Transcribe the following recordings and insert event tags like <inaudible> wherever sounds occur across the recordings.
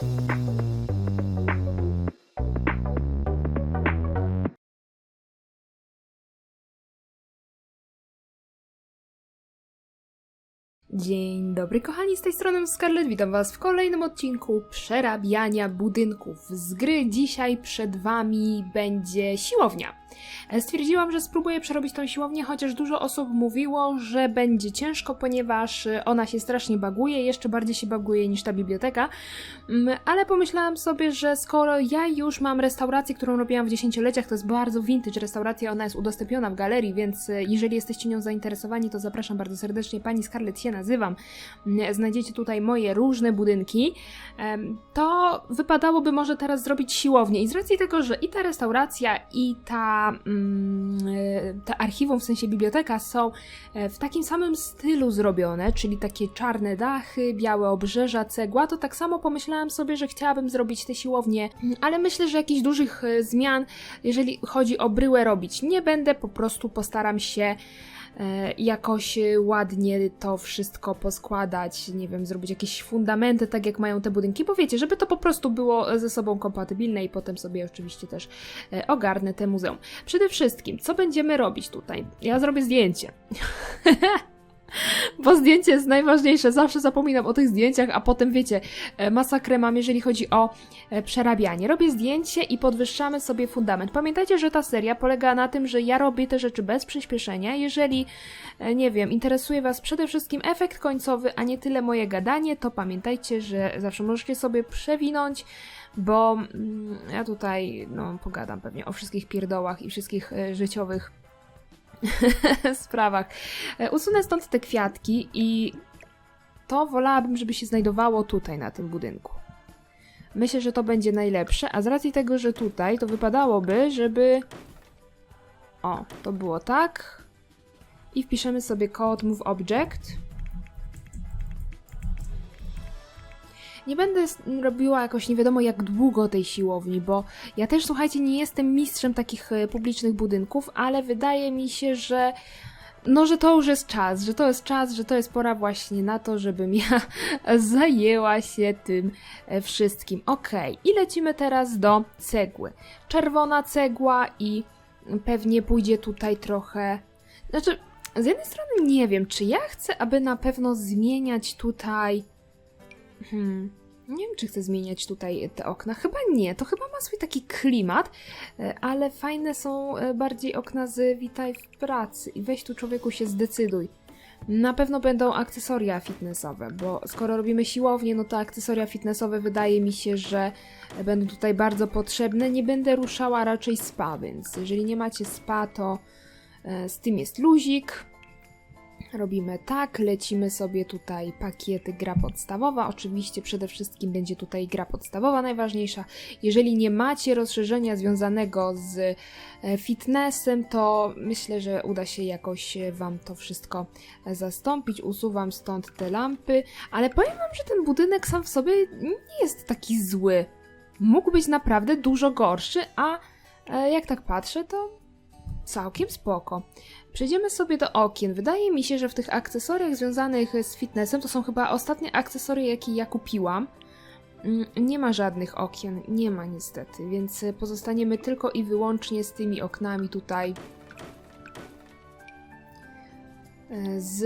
あっ! Dzień dobry kochani, z tej strony Scarlett, witam was w kolejnym odcinku przerabiania budynków z gry. Dzisiaj przed wami będzie siłownia. E, Stwierdziłam, że spróbuję przerobić tą siłownię, chociaż dużo osób mówiło, że będzie ciężko, ponieważ ona się strasznie baguje, jeszcze bardziej się baguje niż ta biblioteka, Mm, ale pomyślałam sobie, że skoro ja już mam restaurację, którą robiłam w dziesięcioleciach, to jest bardzo vintage restauracja, ona jest udostępniona w galerii, więc e, jeżeli jesteście nią zainteresowani, to zapraszam bardzo serdecznie, pani Scarlett się nazywam. Znajdziecie tutaj moje różne budynki. To wypadałoby może teraz zrobić siłownię i z racji tego, że i ta restauracja, i ta, mm, e, ta archiwum, w sensie biblioteka są e, w takim samym stylu zrobione, czyli takie czarne dachy, białe obrzeża, cegła, to tak samo pomyślałam sobie, że chciałabym zrobić tę siłownię, mm, ale myślę, że jakichś dużych e, zmian, jeżeli chodzi o bryłę, robić nie będę, po prostu postaram się jakoś e, ładnie to wszystko poskładać, nie wiem, zrobić jakieś fundamenty, tak jak mają te budynki, bo wiecie, żeby to po prostu było ze sobą kompatybilne i potem sobie oczywiście też e, ogarnę te muzeum. Przede wszystkim, co będziemy robić tutaj? Ja zrobię zdjęcie. <laughs> Bo zdjęcie jest najważniejsze, zawsze zapominam o tych zdjęciach, a potem wiecie, e, masakrę mam, jeżeli chodzi o e, przerabianie. Robię zdjęcie i podwyższamy sobie fundament. Pamiętajcie, że ta seria polega na tym, że ja robię te rzeczy bez przyspieszenia. Jeżeli, e, nie wiem, interesuje Was przede wszystkim efekt końcowy, a nie tyle moje gadanie, to pamiętajcie, że zawsze możecie sobie przewinąć, bo mm, ja tutaj, no, pogadam pewnie o wszystkich pierdołach i wszystkich życiowych <laughs> sprawach. E, Usunę stąd te kwiatki i to wolałabym, żeby się znajdowało tutaj na tym budynku. Myślę, że to będzie najlepsze, a z racji tego, że tutaj, to wypadałoby, żeby... O, to było tak. I wpiszemy sobie kod move object. Nie będę robiła jakoś nie wiadomo jak długo tej siłowni, bo ja też, słuchajcie, nie jestem mistrzem takich e, publicznych budynków, ale wydaje mi się, że no, że to już jest czas, że to jest czas, że to jest pora właśnie na to, żebym ja <laughs> zajęła się tym e, wszystkim. Okej, i lecimy teraz do cegły. Czerwona cegła i pewnie pójdzie tutaj trochę. Znaczy, z jednej strony nie wiem, czy ja chcę, aby na pewno zmieniać tutaj. Hmm. Nie wiem, czy chcę zmieniać tutaj te okna. Chyba nie. To chyba ma swój taki klimat, e, ale fajne są e, bardziej okna z Witaj w pracy. I weź tu człowieku się zdecyduj. Na pewno będą akcesoria fitnessowe, bo skoro robimy siłownię, no to akcesoria fitnessowe wydaje mi się, że będą tutaj bardzo potrzebne. Nie będę ruszała raczej spa, więc jeżeli nie macie spa, to e, z tym jest luzik. Robimy tak, lecimy sobie tutaj pakiety gra podstawowa. Oczywiście przede wszystkim będzie tutaj gra podstawowa najważniejsza. Jeżeli nie macie rozszerzenia związanego z e, fitnessem, to myślę, że uda się jakoś e, Wam to wszystko e, zastąpić. Usuwam stąd te lampy, ale powiem Wam, że ten budynek sam w sobie nie jest taki zły. Mógł być naprawdę dużo gorszy, a jak tak patrzę, to całkiem spoko. Przejdziemy sobie do okien. Wydaje mi się, że w tych akcesoriach związanych z fitnessem to są chyba ostatnie akcesoria, jakie ja kupiłam. Mm, Nie ma żadnych okien, nie ma niestety, więc pozostaniemy tylko i wyłącznie z tymi oknami tutaj. E, Z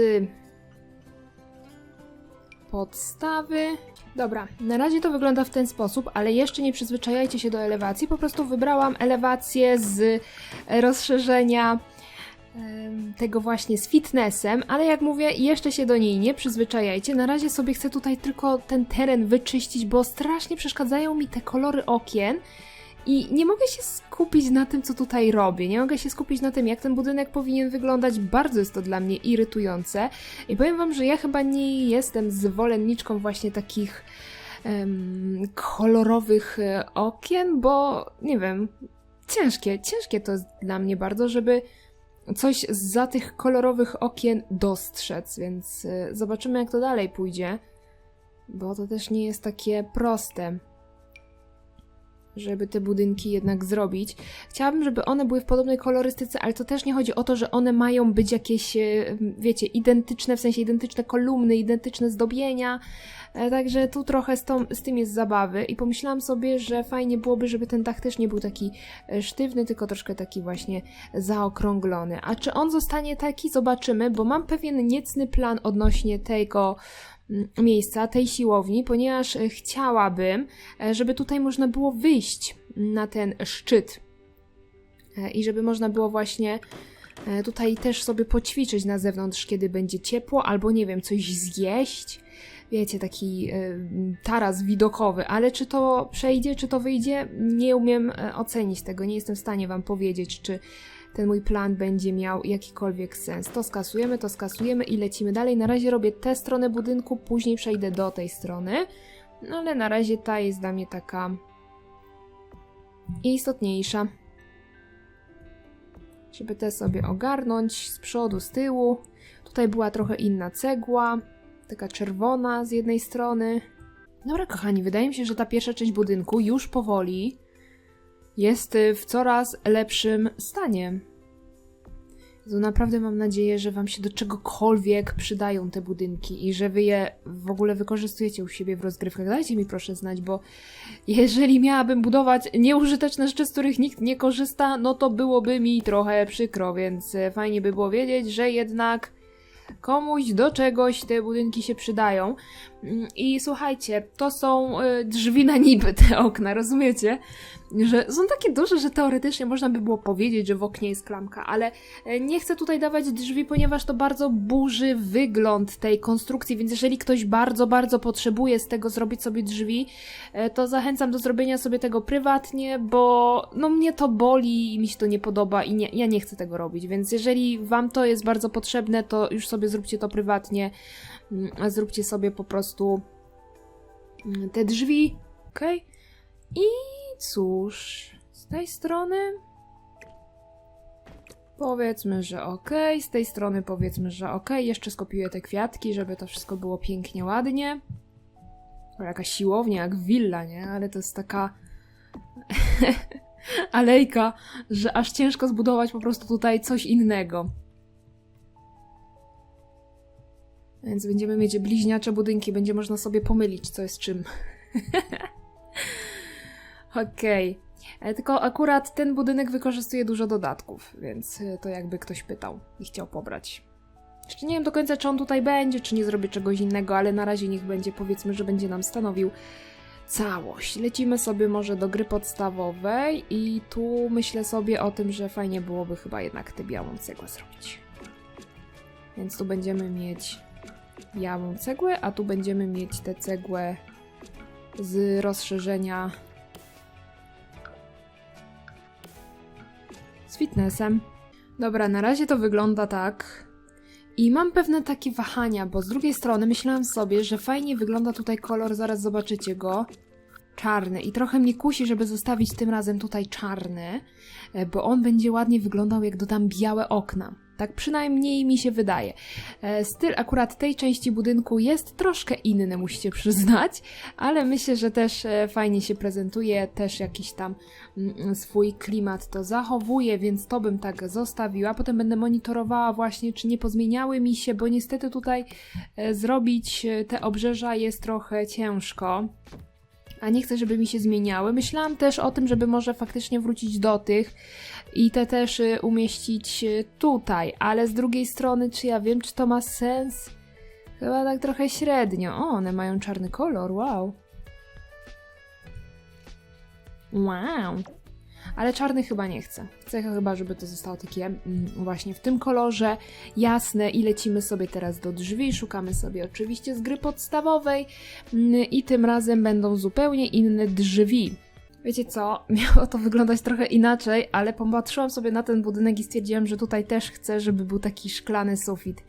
podstawy. Dobra, na razie to wygląda w ten sposób, ale jeszcze nie przyzwyczajajcie się do elewacji. Po prostu wybrałam elewację z rozszerzenia em, tego właśnie z fitnessem, ale jak mówię, jeszcze się do niej nie przyzwyczajajcie. Na razie sobie chcę tutaj tylko ten teren wyczyścić, bo strasznie przeszkadzają mi te kolory okien. I nie mogę się skupić na tym, co tutaj robię. Nie mogę się skupić na tym, jak ten budynek powinien wyglądać. Bardzo jest to dla mnie irytujące. I powiem Wam, że ja chyba nie jestem zwolenniczką właśnie takich em, kolorowych e, okien, bo nie wiem, ciężkie, ciężkie to jest dla mnie bardzo, żeby coś za tych kolorowych okien dostrzec, więc e, zobaczymy, jak to dalej pójdzie, bo to też nie jest takie proste żeby te budynki jednak zrobić. Chciałabym, żeby one były w podobnej kolorystyce, ale to też nie chodzi o to, że one mają być jakieś, e, wiecie, identyczne, w sensie identyczne kolumny, identyczne zdobienia. E, Także tu trochę z, tą, z tym jest zabawy i pomyślałam sobie, że fajnie byłoby, żeby ten dach też nie był taki e, sztywny, tylko troszkę taki właśnie zaokrąglony. A czy on zostanie taki? Zobaczymy, bo mam pewien niecny plan odnośnie tego miejsca, tej siłowni, ponieważ e, chciałabym, e, żeby tutaj można było wyjść na ten szczyt E, i żeby można było właśnie tutaj też sobie poćwiczyć na zewnątrz, kiedy będzie ciepło, albo nie wiem, coś zjeść. Wiecie, taki taras widokowy, ale czy to przejdzie, czy to wyjdzie, nie umiem ocenić tego. Nie jestem w stanie Wam powiedzieć, czy ten mój plan będzie miał jakikolwiek sens. To skasujemy, to skasujemy i lecimy dalej. Na razie robię tę stronę budynku, później przejdę do tej strony. No ale na razie ta jest dla mnie taka istotniejsza. Żeby te sobie ogarnąć z przodu, z tyłu. Tutaj była trochę inna cegła, taka czerwona z jednej strony. Dobra, kochani, wydaje mi się, że ta pierwsza część budynku już powoli jest y, w coraz lepszym stanie. Jezu, naprawdę mam nadzieję, że Wam się do czegokolwiek przydają te budynki i że Wy je w ogóle wykorzystujecie u siebie w rozgrywkach. Dajcie mi proszę znać, bo jeżeli miałabym budować nieużyteczne rzeczy, z których nikt nie korzysta, no to byłoby mi trochę przykro, więc e, fajnie by było wiedzieć, że jednak komuś do czegoś te budynki się przydają. Mm, I słuchajcie, to są y, drzwi na niby, te okna, rozumiecie? Że są takie duże, że teoretycznie można by było powiedzieć, że w oknie jest klamka, ale e, nie chcę tutaj dawać drzwi, ponieważ to bardzo burzy wygląd tej konstrukcji, więc jeżeli ktoś bardzo, bardzo potrzebuje z tego zrobić sobie drzwi, e, to zachęcam do zrobienia sobie tego prywatnie, bo no mnie to boli i mi się to nie podoba i nie, ja nie chcę tego robić, więc jeżeli wam to jest bardzo potrzebne, to już sobie zróbcie to prywatnie, mm, zróbcie sobie po prostu mm, te drzwi, ok? I cóż, z tej strony powiedzmy, że ok, z tej strony powiedzmy, że ok, jeszcze skopiuję te kwiatki, żeby to wszystko było pięknie, ładnie. O, jakaś siłownia, jak willa, nie? Ale to jest taka <laughs> alejka, że aż ciężko zbudować po prostu tutaj coś innego. Więc będziemy mieć bliźniacze budynki, będzie można sobie pomylić, co jest czym. <laughs> Okej. E, Tylko akurat ten budynek wykorzystuje dużo dodatków, więc e, to jakby ktoś pytał i chciał pobrać. Jeszcze nie wiem do końca, czy on tutaj będzie, czy nie zrobię czegoś innego, ale na razie niech będzie, powiedzmy, że będzie nam stanowił całość. Lecimy sobie może do gry podstawowej i tu myślę sobie o tym, że fajnie byłoby chyba jednak tę białą cegłę zrobić. Więc tu będziemy mieć białą cegłę, a tu będziemy mieć tę cegłę z rozszerzenia fitnessem. Dobra, na razie to wygląda tak. I mam pewne takie wahania, bo z drugiej strony myślałam sobie, że fajnie wygląda tutaj kolor, zaraz zobaczycie go. Czarny. I trochę mnie kusi, żeby zostawić tym razem tutaj czarny, e, bo on będzie ładnie wyglądał, jak dodam białe okna. Tak przynajmniej mi się wydaje. E, Styl akurat tej części budynku jest troszkę inny, musicie przyznać, ale myślę, że też e, fajnie się prezentuje, też jakiś tam mm, swój klimat to zachowuje, więc to bym tak zostawiła. Potem będę monitorowała właśnie, czy nie pozmieniały mi się, bo niestety tutaj zrobić te obrzeża jest trochę ciężko. A nie chcę, żeby mi się zmieniały. Myślałam też o tym, żeby może faktycznie wrócić do tych i te też y, umieścić y, tutaj, ale z drugiej strony, czy ja wiem, czy to ma sens? Chyba tak trochę średnio. O, one mają czarny kolor, wow. Wow. Ale czarny chyba nie chcę. Chcę chyba, żeby to zostało takie mm, właśnie w tym kolorze, jasne i lecimy sobie teraz do drzwi, szukamy sobie oczywiście z gry podstawowej mm, i tym razem będą zupełnie inne drzwi. Wiecie co, <laughs> miało to wyglądać trochę inaczej, ale popatrzyłam sobie na ten budynek i stwierdziłam, że tutaj też chcę, żeby był taki szklany sufit.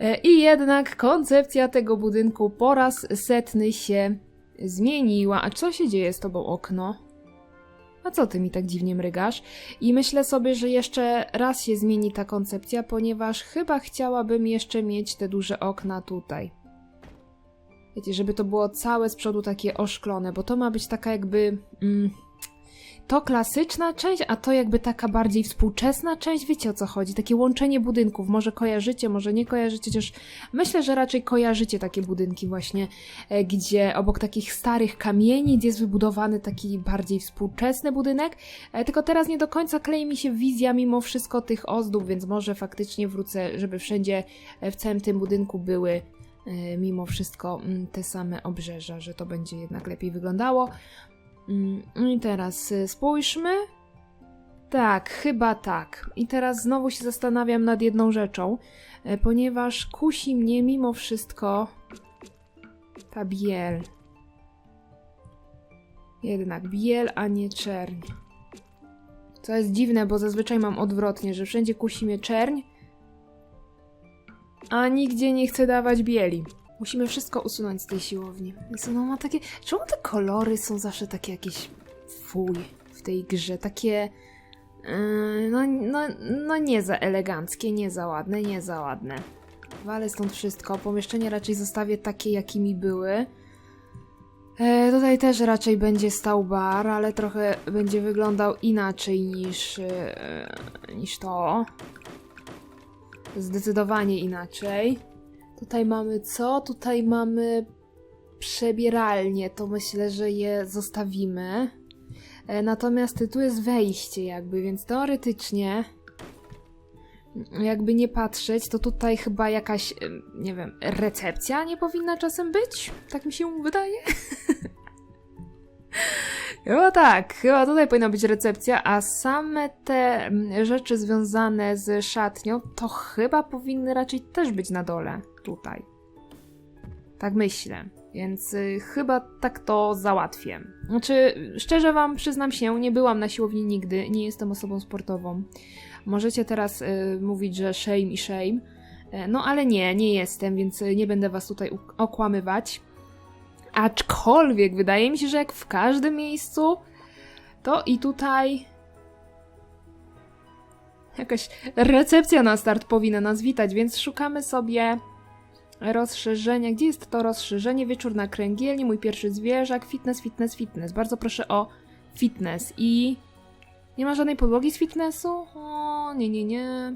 E, I jednak koncepcja tego budynku po raz setny się zmieniła. A co się dzieje z tobą, okno? A co ty mi tak dziwnie mrygasz? I myślę sobie, że jeszcze raz się zmieni ta koncepcja, ponieważ chyba chciałabym jeszcze mieć te duże okna tutaj. Wiecie, żeby to było całe z przodu takie oszklone, bo to ma być taka jakby. Mm, to klasyczna część, a to jakby taka bardziej współczesna część, wiecie o co chodzi? Takie łączenie budynków, może kojarzycie, może nie kojarzycie, chociaż myślę, że raczej kojarzycie takie budynki właśnie, e, gdzie obok takich starych kamieni jest wybudowany taki bardziej współczesny budynek, e, tylko teraz nie do końca klei mi się wizja mimo wszystko tych ozdób, więc może faktycznie wrócę, żeby wszędzie e, w całym tym budynku były mimo wszystko mm, te same obrzeża, że to będzie jednak lepiej wyglądało. Mm, No i teraz y, spójrzmy. Tak, chyba tak. I teraz znowu się zastanawiam nad jedną rzeczą, e, ponieważ kusi mnie mimo wszystko ta biel. Jednak biel, a nie czerń. Co jest dziwne, bo zazwyczaj mam odwrotnie, że wszędzie kusi mnie czerń, a nigdzie nie chcę dawać bieli. Musimy wszystko usunąć z tej siłowni. Jezu, no ma takie... Czemu te kolory są zawsze takie jakieś... Fuj w tej grze? Takie... Yy, no, no, no nie za eleganckie, nie za ładne, nie za ładne. Walę stąd wszystko. Pomieszczenie raczej zostawię takie, jakimi były. E, tutaj też raczej będzie stał bar, ale trochę będzie wyglądał inaczej niż, e, niż to. Zdecydowanie inaczej. Tutaj mamy co? Tutaj mamy przebieralnie. To myślę, że je zostawimy. E, Natomiast tu jest wejście jakby, więc teoretycznie jakby nie patrzeć, to tutaj chyba jakaś, nie wiem, recepcja nie powinna czasem być? Tak mi się wydaje. <laughs> Chyba tak, chyba tutaj powinna być recepcja, a same te mm, rzeczy związane z szatnią, to chyba powinny raczej też być na dole, tutaj. Tak myślę, więc y, chyba tak to załatwię. Znaczy, szczerze wam przyznam się, nie byłam na siłowni nigdy, nie jestem osobą sportową. Możecie teraz y, mówić, że shame i shame, E, no ale nie, nie jestem, więc y, nie będę was tutaj okłamywać. Aczkolwiek wydaje mi się, że jak w każdym miejscu, to i tutaj jakaś recepcja na start powinna nas witać, więc szukamy sobie rozszerzenia. Gdzie jest to rozszerzenie? Wieczór na kręgielni, mój pierwszy zwierzak, fitness, fitness, fitness. Bardzo proszę o fitness i nie ma żadnej podłogi z fitnessu? O, nie, nie, nie.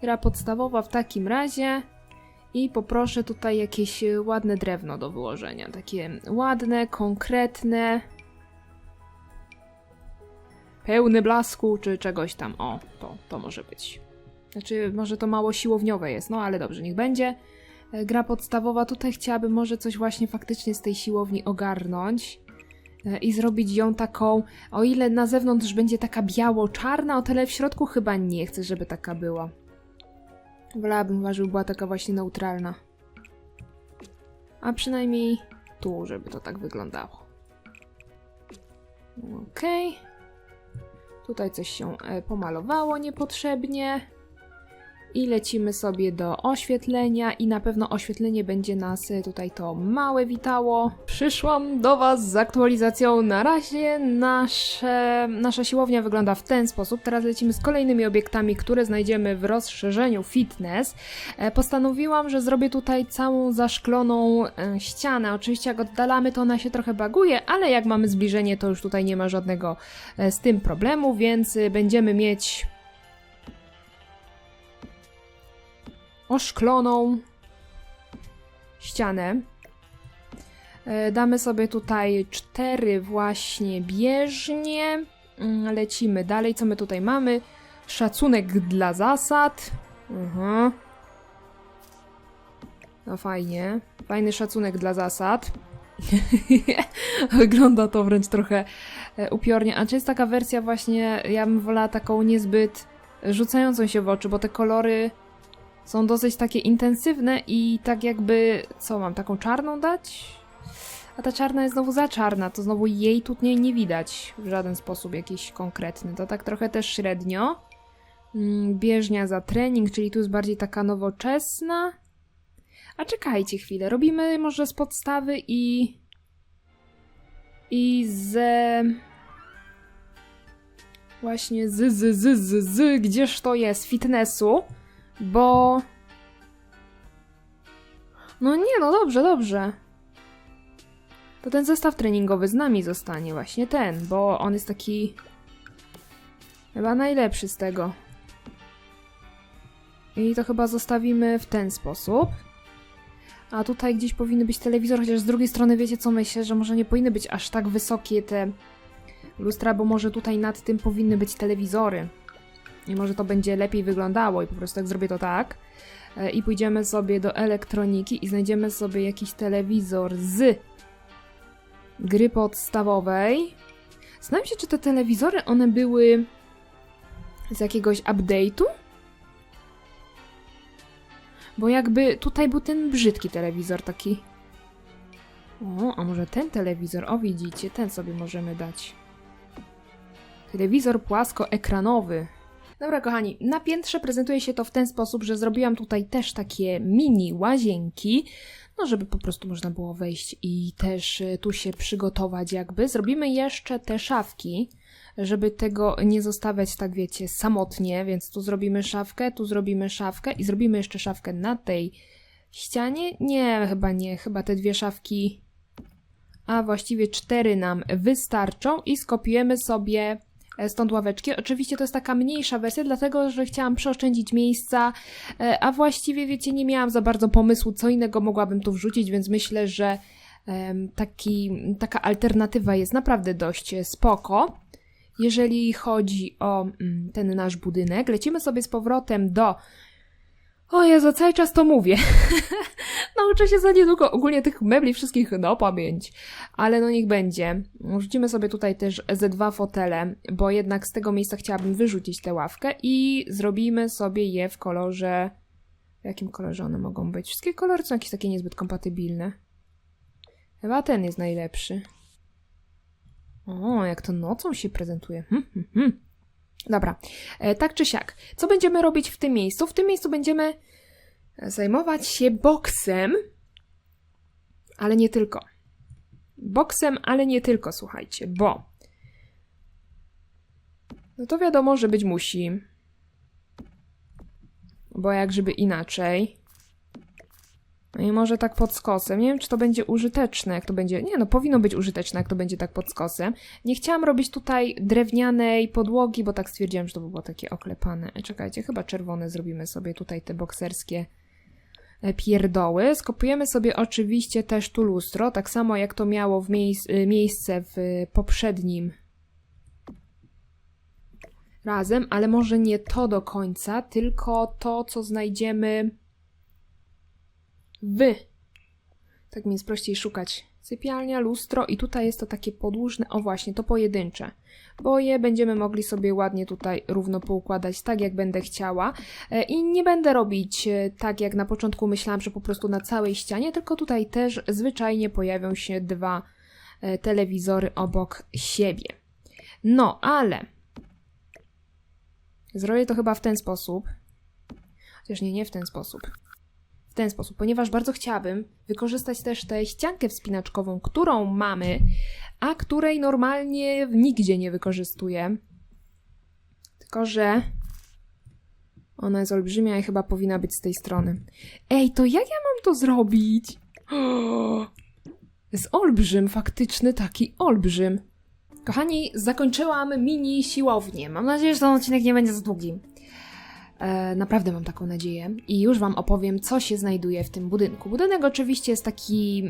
Gra podstawowa w takim razie. I poproszę tutaj jakieś y, ładne drewno do wyłożenia. Takie ładne, konkretne. Pełne blasku, czy czegoś tam. O, to, to może być. Znaczy, może to mało siłowniowe jest, no ale dobrze, niech będzie. E, Gra podstawowa, tutaj chciałabym może coś właśnie faktycznie z tej siłowni ogarnąć e, i zrobić ją taką, o ile na zewnątrz będzie taka biało-czarna, o tyle w środku chyba nie chcę, żeby taka była. Wolałabym żeby była taka właśnie neutralna. A przynajmniej tu, żeby to tak wyglądało. Okej. Tutaj coś się e, pomalowało niepotrzebnie. I lecimy sobie do oświetlenia i na pewno oświetlenie będzie nas e, tutaj to małe witało. Przyszłam do Was z aktualizacją. Na razie nasze, nasza siłownia wygląda w ten sposób. Teraz lecimy z kolejnymi obiektami, które znajdziemy w rozszerzeniu fitness. E, Postanowiłam, że zrobię tutaj całą zaszkloną e, ścianę. Oczywiście jak oddalamy, to ona się trochę baguje, ale jak mamy zbliżenie, to już tutaj nie ma żadnego z tym problemu, więc będziemy mieć oszkloną ścianę. E, Damy sobie tutaj cztery właśnie bieżnie. Mm, Lecimy dalej. Co my tutaj mamy? Szacunek dla zasad. Mhm. No fajnie. Fajny szacunek dla zasad. <laughs> Wygląda to wręcz trochę e, upiornie. A czy jest taka wersja właśnie, ja bym wolała taką niezbyt rzucającą się w oczy, bo te kolory są dosyć takie intensywne i tak jakby, co mam, taką czarną dać? A ta czarna jest znowu za czarna, to znowu jej tutaj nie widać w żaden sposób jakiś konkretny. To tak trochę też średnio. Mm, Bieżnia za trening, czyli tu jest bardziej taka nowoczesna. A czekajcie chwilę, robimy może z podstawy i... I ze... Właśnie z, z, z, z, z, gdzież to jest? Fitnessu. Bo. No nie, no dobrze, dobrze. To ten zestaw treningowy z nami zostanie, właśnie ten, bo on jest taki chyba najlepszy z tego. I to chyba zostawimy w ten sposób. A tutaj gdzieś powinny być telewizor, chociaż z drugiej strony wiecie co myślę, że może nie powinny być aż tak wysokie te lustra, bo może tutaj nad tym powinny być telewizory. I może to będzie lepiej wyglądało i po prostu jak zrobię to tak e, i pójdziemy sobie do elektroniki i znajdziemy sobie jakiś telewizor z gry podstawowej. Zastanawiam się, czy te telewizory, one były z jakiegoś update'u? Bo jakby tutaj był ten brzydki telewizor taki. O, a może ten telewizor? O, widzicie, ten sobie możemy dać. Telewizor płaskoekranowy. Dobra, kochani, na piętrze prezentuje się to w ten sposób, że zrobiłam tutaj też takie mini łazienki, no żeby po prostu można było wejść i też y, tu się przygotować jakby. Zrobimy jeszcze te szafki, żeby tego nie zostawiać tak wiecie samotnie, więc tu zrobimy szafkę, tu zrobimy szafkę i zrobimy jeszcze szafkę na tej ścianie. Nie, chyba nie, chyba te dwie szafki, a właściwie cztery nam wystarczą i skopiujemy sobie e, stąd ławeczki. Oczywiście to jest taka mniejsza wersja, dlatego że chciałam przeoszczędzić miejsca, e, a właściwie wiecie, nie miałam za bardzo pomysłu, co innego mogłabym tu wrzucić, więc myślę, że taki, taka alternatywa jest naprawdę dość e, spoko. Jeżeli chodzi o mm, ten nasz budynek, lecimy sobie z powrotem do. O Jezu, cały czas to mówię. <laughs> Nauczę się za niedługo ogólnie tych mebli wszystkich na pamięć. Ale no niech będzie. Rzucimy sobie tutaj też ze dwa fotele, bo jednak z tego miejsca chciałabym wyrzucić tę ławkę i zrobimy sobie je w kolorze... W jakim kolorze one mogą być? Wszystkie kolory są jakieś takie niezbyt kompatybilne. Chyba ten jest najlepszy. O, jak to nocą się prezentuje. Hm, hm, hm. Dobra, e, tak czy siak. Co będziemy robić w tym miejscu? W tym miejscu będziemy zajmować się boksem, ale nie tylko. Boksem, ale nie tylko, słuchajcie, bo no to wiadomo, że być musi. Bo jak żeby inaczej. No i może tak pod skosem. Nie wiem, czy to będzie użyteczne, jak to będzie. Nie, no powinno być użyteczne, jak to będzie tak pod skosem. Nie chciałam robić tutaj drewnianej podłogi, bo tak stwierdziłam, że to by było takie oklepane. E, Czekajcie, chyba czerwone zrobimy sobie tutaj te bokserskie e, pierdoły. Skopujemy sobie oczywiście też tu lustro, tak samo jak to miało w miejsc y, miejsce w poprzednim razem, ale może nie to do końca, tylko to, co znajdziemy w. Tak mi jest prościej szukać. Sypialnia, lustro i tutaj jest to takie podłużne, o właśnie, to pojedyncze. Bo je będziemy mogli sobie ładnie tutaj równo poukładać, tak jak będę chciała. E, I nie będę robić e, tak, jak na początku myślałam, że po prostu na całej ścianie, tylko tutaj też zwyczajnie pojawią się dwa e, telewizory obok siebie. No, ale zrobię to chyba w ten sposób. Chociaż nie, nie w ten sposób ten sposób, ponieważ bardzo chciałabym wykorzystać też tę ściankę wspinaczkową, którą mamy, a której normalnie nigdzie nie wykorzystuję. Tylko, że ona jest olbrzymia i chyba powinna być z tej strony. Ej, to jak ja mam to zrobić? <gasps> Jest olbrzym, faktyczny taki olbrzym. Kochani, zakończyłam mini siłownię. Mam nadzieję, że ten odcinek nie będzie za długi. E, naprawdę mam taką nadzieję i już Wam opowiem, co się znajduje w tym budynku. Budynek oczywiście jest taki,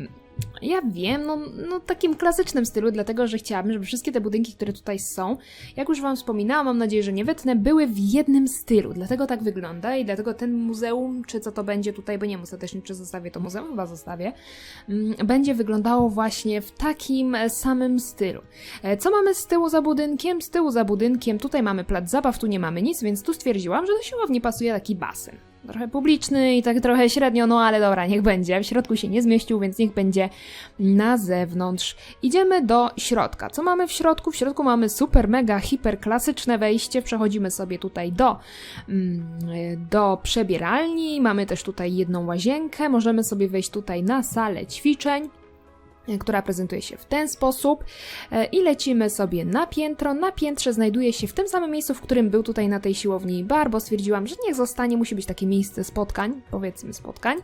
ja wiem, no, no takim klasycznym stylu, dlatego że chciałabym, żeby wszystkie te budynki, które tutaj są, jak już Wam wspominałam, mam nadzieję, że nie wytnę, były w jednym stylu. Dlatego tak wygląda i dlatego ten muzeum, czy co to będzie tutaj, bo nie wiem ostatecznie, czy zostawię to muzeum, chyba zostawię, mm, będzie wyglądało właśnie w takim e, samym stylu. E, Co mamy z tyłu za budynkiem? Z tyłu za budynkiem tutaj mamy plac zabaw, tu nie mamy nic, więc tu stwierdziłam, że do siłowni pasuje taki basen. Trochę publiczny i tak trochę średnio, no ale dobra, niech będzie. W środku się nie zmieścił, więc niech będzie na zewnątrz. Idziemy do środka. Co mamy w środku? W środku mamy super, mega, hiper klasyczne wejście. Przechodzimy sobie tutaj do, mm, do przebieralni. Mamy też tutaj jedną łazienkę. Możemy sobie wejść tutaj na salę ćwiczeń. Która prezentuje się w ten sposób E, i lecimy sobie na piętro. Na piętrze znajduje się w tym samym miejscu, w którym był tutaj na tej siłowni bar, bo stwierdziłam, że niech zostanie, musi być takie miejsce spotkań, powiedzmy spotkań.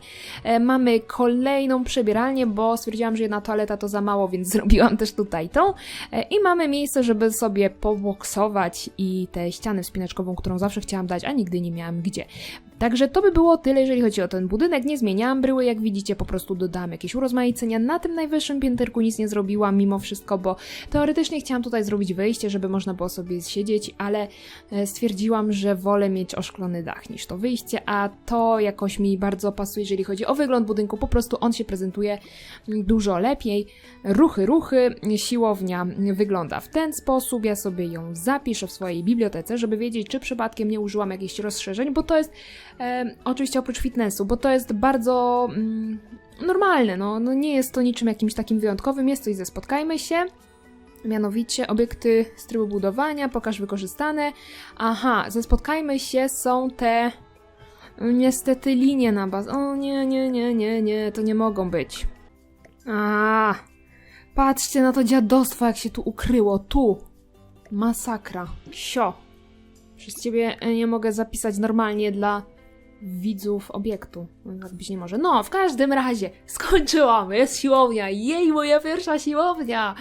E, Mamy kolejną przebieralnię, bo stwierdziłam, że jedna toaleta to za mało, więc <laughs> zrobiłam też tutaj tą. E, I mamy miejsce, żeby sobie poboksować i tę ścianę wspinaczkową, którą zawsze chciałam dać, a nigdy nie miałam gdzie. Także to by było tyle, jeżeli chodzi o ten budynek. Nie zmieniałam bryły, jak widzicie, po prostu dodałam jakieś urozmaicenia. Na tym najwyższym pięterku nic nie zrobiłam mimo wszystko, bo teoretycznie chciałam tutaj zrobić wyjście, żeby można było sobie siedzieć, ale e, stwierdziłam, że wolę mieć oszklony dach niż to wyjście, a to jakoś mi bardzo pasuje, jeżeli chodzi o wygląd budynku. Po prostu on się prezentuje dużo lepiej. Ruchy, ruchy. Siłownia wygląda w ten sposób. Ja sobie ją zapiszę w swojej bibliotece, żeby wiedzieć, czy przypadkiem nie użyłam jakichś rozszerzeń, bo to jest e, oczywiście oprócz fitnessu, bo to jest bardzo mm, normalne. No, no nie jest to niczym jakimś takim wyjątkowym. Jest coś ze spotkajmy się. Mianowicie obiekty z trybu budowania, pokaż wykorzystane. Aha, ze spotkajmy się są te niestety linie na baz. O nie, nie, nie, nie, nie, to nie mogą być. A, patrzcie na to dziadostwo, jak się tu ukryło. Tu. Masakra. Sio. Przez ciebie e, nie mogę zapisać normalnie dla widzów obiektu. Tak być nie może. No, w każdym razie skończyłam. Jest siłownia. Jej, moja pierwsza siłownia.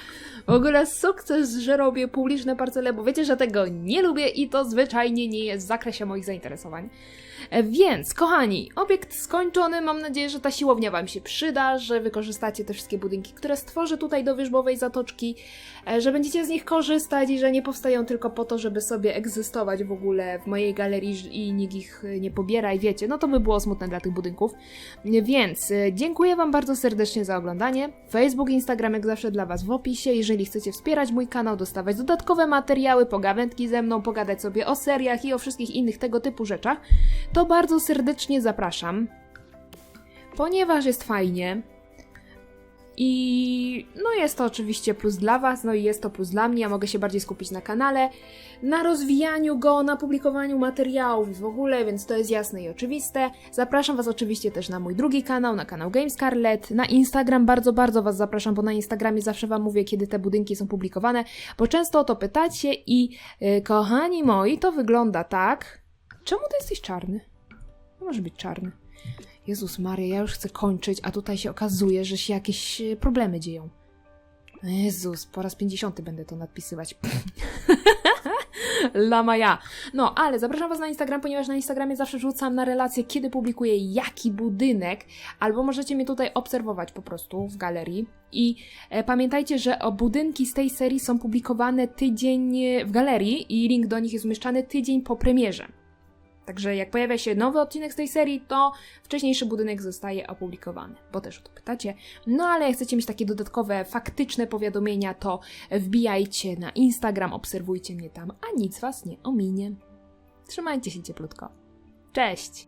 W ogóle sukces, że robię publiczne parcele, bo wiecie, że tego nie lubię i to zwyczajnie nie jest w zakresie moich zainteresowań. E, Więc, kochani, obiekt skończony. Mam nadzieję, że ta siłownia Wam się przyda, że wykorzystacie te wszystkie budynki, które stworzę tutaj do wierzbowej zatoczki, e, że będziecie z nich korzystać i że nie powstają tylko po to, żeby sobie egzystować w ogóle w mojej galerii i nikt ich e, nie pobiera i wiecie, no to by było smutne dla tych budynków. Więc dziękuję Wam bardzo serdecznie za oglądanie. Facebook, Instagram jak zawsze dla Was w opisie. Jeżeli chcecie wspierać mój kanał, dostawać dodatkowe materiały, pogawędki ze mną, pogadać sobie o seriach i o wszystkich innych tego typu rzeczach, to bardzo serdecznie zapraszam. Ponieważ jest fajnie. I no jest to oczywiście plus dla Was, no i jest to plus dla mnie. Ja mogę się bardziej skupić na kanale, na rozwijaniu go, na publikowaniu materiałów i w ogóle, więc to jest jasne i oczywiste. Zapraszam Was oczywiście też na mój drugi kanał, na kanał Game Scarlet, na Instagram bardzo, bardzo Was zapraszam, bo na Instagramie zawsze Wam mówię, kiedy te budynki są publikowane, bo często o to pytacie i yy, kochani moi, to wygląda tak. Czemu ty jesteś czarny? Nie może być czarny. Jezus Maria, ja już chcę kończyć, a tutaj się okazuje, że się jakieś e, problemy dzieją. Jezus, po raz 50 będę to nadpisywać. <laughs> Lama ja. No, ale zapraszam Was na Instagram, ponieważ na Instagramie zawsze wrzucam na relacje, kiedy publikuję jaki budynek, albo możecie mnie tutaj obserwować po prostu w galerii. I e, pamiętajcie, że budynki z tej serii są publikowane tydzień e, w galerii i link do nich jest umieszczany tydzień po premierze. Także jak pojawia się nowy odcinek z tej serii, to wcześniejszy budynek zostaje opublikowany, bo też o to pytacie. No ale jak chcecie mieć takie dodatkowe, faktyczne powiadomienia, to wbijajcie na Instagram, obserwujcie mnie tam, a nic Was nie ominie. Trzymajcie się cieplutko. Cześć!